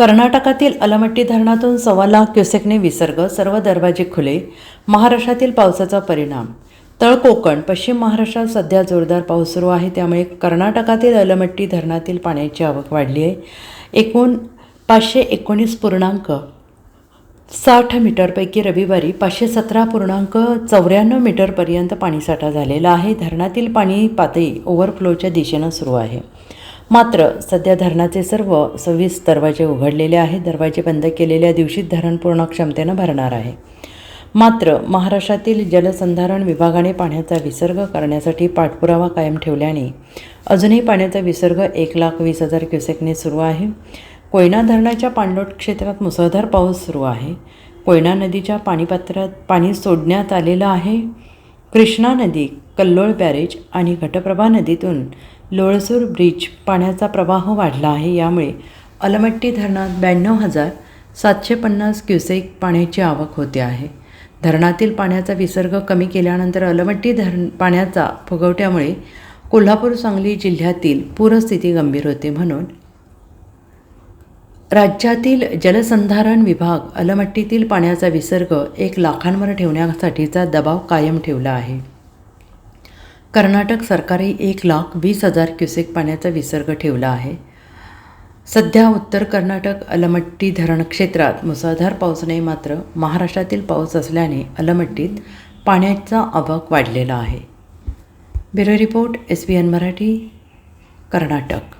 कर्नाटकातील अलमट्टी धरणातून सव्वा लाख क्युसेकने विसर्ग सर्व दरवाजे खुले महाराष्ट्रातील पावसाचा परिणाम. तळ कोकण पश्चिम महाराष्ट्रात सध्या जोरदार पाऊस सुरू आहे त्यामुळे कर्नाटकातील अलमट्टी धरणातील पाण्याची आवक वाढली आहे. एकूण पाचशे एकोणीस पूर्णांक साठ मीटरपैकी रविवारी पाचशे सतरा पूर्णांक चौऱ्याण्णव मीटरपर्यंत पाणीसाठा झालेला आहे. धरणातील पाणी पातळी ओव्हरफ्लोच्या दिशेनं सुरू आहे. मात्र सध्या धरणाचे सर्व सव्वीस दरवाजे उघडलेले आहेत. दरवाजे बंद केलेल्या दिवशी धरण पूर्ण क्षमतेनं भरणार आहे. मात्र महाराष्ट्रातील जलसंधारण विभागाने पाण्याचा विसर्ग करण्यासाठी पाठपुरावा कायम ठेवल्याने अजूनही पाण्याचा विसर्ग एक लाख वीस हजार क्युसेकने सुरू आहे. कोयना धरणाच्या पाणलोट क्षेत्रात मुसळधार पाऊस सुरू आहे. कोयना नदीच्या पाणीपात्रात पाणी सोडण्यात आलेलं आहे. कृष्णा नदी कल्लोळ बॅरेज आणि घटप्रभा नदीतून लोळसूर ब्रिज पाण्याचा प्रवाह वाढला आहे. यामुळे अलमट्टी धरणात ब्याण्णव हजार सातशे पन्नास क्युसेक पाण्याची आवक होते आहे. धरणातील पाण्याचा विसर्ग कमी केल्यानंतर अलमट्टी धरण पाण्याचा फुगवट्यामुळे कोल्हापूर सांगली जिल्ह्यातील पूरस्थिती गंभीर होते म्हणून राज्यातील जलसंधारण विभाग अलमट्टीतील पाण्याचा विसर्ग एक लाखांवर ठेवण्यासाठीचा दबाव कायम ठेवला आहे. कर्नाटक सरकारही एक लाख वीस हजार क्युसेक पाण्याचा विसर्ग ठेवला आहे. सध्या उत्तर कर्नाटक अलमट्टी धरण क्षेत्रात मुसळधार पाऊस नाही मात्र महाराष्ट्रातील पाऊस असल्याने अलमट्टीत पाण्याचा आवक वाढलेला आहे. Bureau report S B N Marathi Karnataka.